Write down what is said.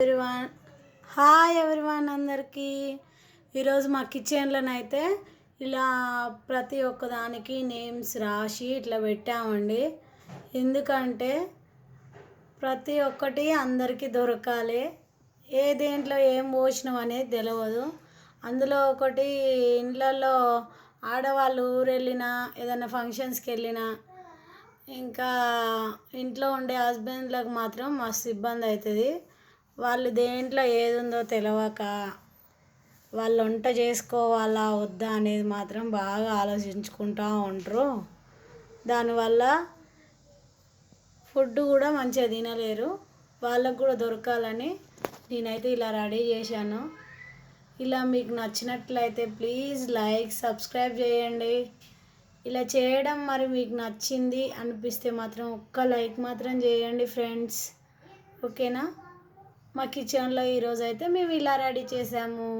Everyone hi everyone అందరికీ. ఈరోజు మా కిచెన్లోనైతే ఇలా ప్రతి ఒక్కదానికి నేమ్స్ రాసి ఇట్లా పెట్టామండి. ఎందుకంటే ప్రతి ఒక్కటి అందరికీ దొరకాలి. ఏ దేంట్లో ఏం పోసినాం అనేది తెలియదు అందులో ఒకటి ఇండ్లలో ఆడవాళ్ళు ఊరు వెళ్ళినా ఏదైనా ఫంక్షన్స్కి వెళ్ళినా ఇంకా ఇంట్లో ఉండే హస్బెండ్లకు మాత్రం మస్తు ఇబ్బంది అవుతుంది. వాళ్ళు దేంట్లో ఏది ఉందో తెలియక వాళ్ళు వంట చేసుకోవాలా వద్దా అనేది మాత్రం బాగా ఆలోచించుకుంటూ ఉంటారు దానివల్ల ఫుడ్ కూడా మంచిగా తినలేరు. వాళ్ళకు కూడా దొరకాలని నేనైతే ఇలా రెడీ చేశాను. ఇలా మీకు నచ్చినట్లయితే ప్లీజ్ లైక్ సబ్స్క్రైబ్ చేయండి. ఇలా చేయడం మరి మీకు నచ్చింది అనిపిస్తే మాత్రం ఒక్క లైక్ మాత్రం చేయండి ఫ్రెండ్స్. ఓకేనా? మా కిచెన్లో ఈరోజు అయితే మేము ఇలా రెడీ చేసాము.